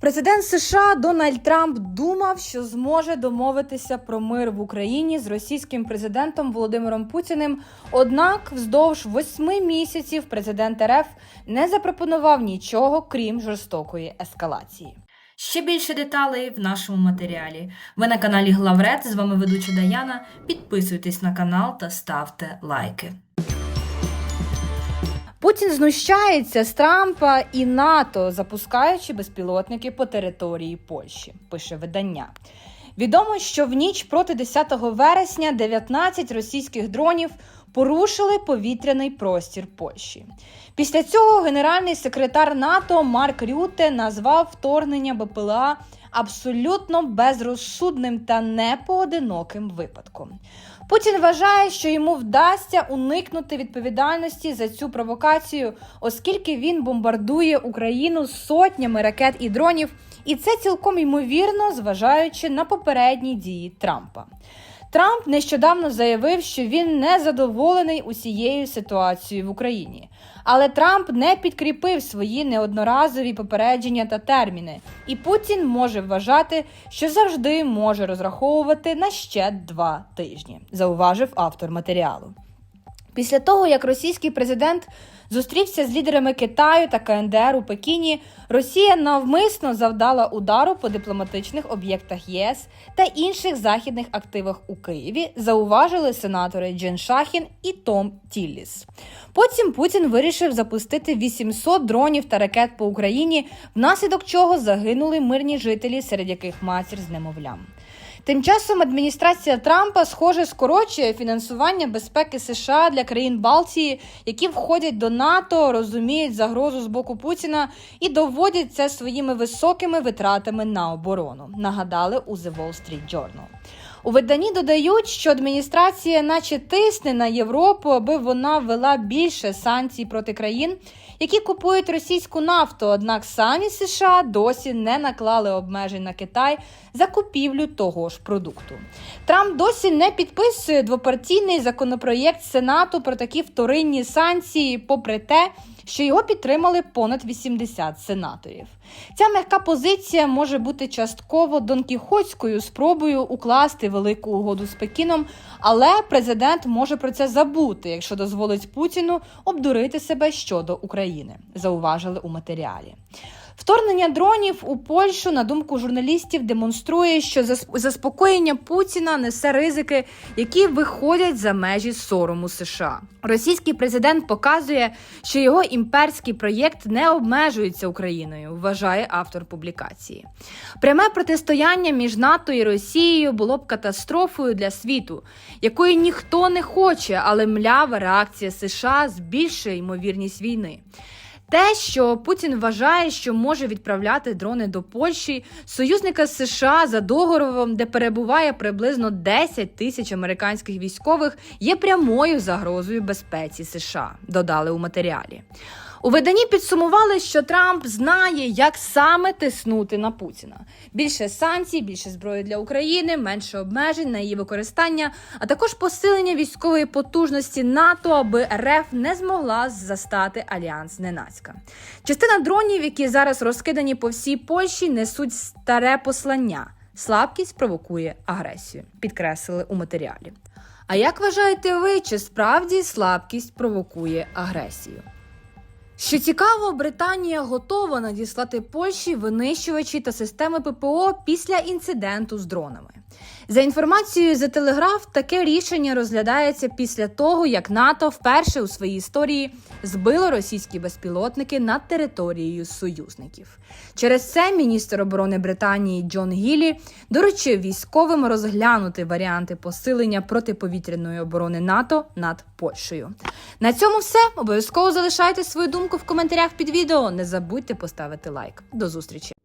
Президент США Дональд Трамп думав, що зможе домовитися про мир в Україні з російським президентом Володимиром Путіним. Однак, вздовж восьми місяців президент РФ не запропонував нічого, крім жорстокої ескалації. Ще більше деталей в нашому матеріалі. Ви на каналі Главред. З вами ведуча Даяна. Підписуйтесь на канал та ставте лайки. Путін знущається з Трампа і НАТО, запускаючи безпілотники по території Польщі, пише видання. Відомо, що в ніч проти 10 вересня 19 російських дронів порушили повітряний простір Польщі. Після цього генеральний секретар НАТО Марк Рюте назвав вторгнення БПЛА абсолютно безрозсудним та непоодиноким випадком. Путін вважає, що йому вдасться уникнути відповідальності за цю провокацію, оскільки він бомбардує Україну сотнями ракет і дронів, і це цілком ймовірно, зважаючи на попередні дії Трампа. Трамп нещодавно заявив, що він не задоволений усією ситуацією в Україні. Але Трамп не підкріпив свої неодноразові попередження та терміни, і Путін може вважати, що завжди може розраховувати на ще два тижні, зауважив автор матеріалу. Після того, як російський президент зустрівся з лідерами Китаю та КНДР у Пекіні, Росія навмисно завдала удару по дипломатичних об'єктах ЄС та інших західних активах у Києві, зауважили сенатори Джен Шахін і Том Тілліс. Потім Путін вирішив запустити 800 дронів та ракет по Україні, внаслідок чого загинули мирні жителі, серед яких матір з немовлям. Тим часом адміністрація Трампа, схоже, скорочує фінансування безпеки США для країн Балтії, які входять до НАТО, розуміють загрозу з боку Путіна і доводять це своїми високими витратами на оборону. Нагадали у The Wall Street Journal. У виданні додають, що адміністрація, наче тисне на Європу, аби вона ввела більше санкцій проти країн, які купують російську нафту. Однак самі США досі не наклали обмежень на Китай за купівлю того ж продукту. Трамп досі не підписує двопартійний законопроєкт Сенату про такі вторинні санкції, попри те, що його підтримали понад 80 сенаторів. Ця м'яка позиція може бути частково донкіхотською спробою укласти велику угоду з Пекіном, але президент може про це забути, якщо дозволить Путіну обдурити себе щодо України, зауважили у матеріалі. Вторгнення дронів у Польщу, на думку журналістів, демонструє, що засп- заспокоєння Путіна несе ризики, які виходять за межі сорому США. Російський президент показує, що його імперський проєкт не обмежується Україною, вважає автор публікації. Пряме протистояння між НАТО і Росією було б катастрофою для світу, якої ніхто не хоче, але млява реакція США збільшує ймовірність війни. Те, що Путін вважає, що може відправляти дрони до Польщі, союзника США за договором, де перебуває приблизно 10 тисяч американських військових, є прямою загрозою безпеці США, додали у матеріалі. У виданні підсумували, що Трамп знає, як саме тиснути на Путіна. Більше санкцій, більше зброї для України, менше обмежень на її використання, а також посилення військової потужності НАТО, аби РФ не змогла застати альянс зненацька. Частина дронів, які зараз розкидані по всій Польщі, несуть старе послання. Слабкість провокує агресію, підкреслили у матеріалі. А як вважаєте ви, чи справді слабкість провокує агресію? Що цікаво, Британія готова надіслати Польщі винищувачі та системи ППО після інциденту з дронами. За інформацією за Телеграф, таке рішення розглядається після того, як НАТО вперше у своїй історії збило російські безпілотники над територією союзників. Через це міністр оборони Британії Джон Гілі доручив військовим розглянути варіанти посилення протиповітряної оборони НАТО над Польщею. На цьому все. Обов'язково залишайте свою думку в коментарях під відео. Не забудьте поставити лайк. До зустрічі!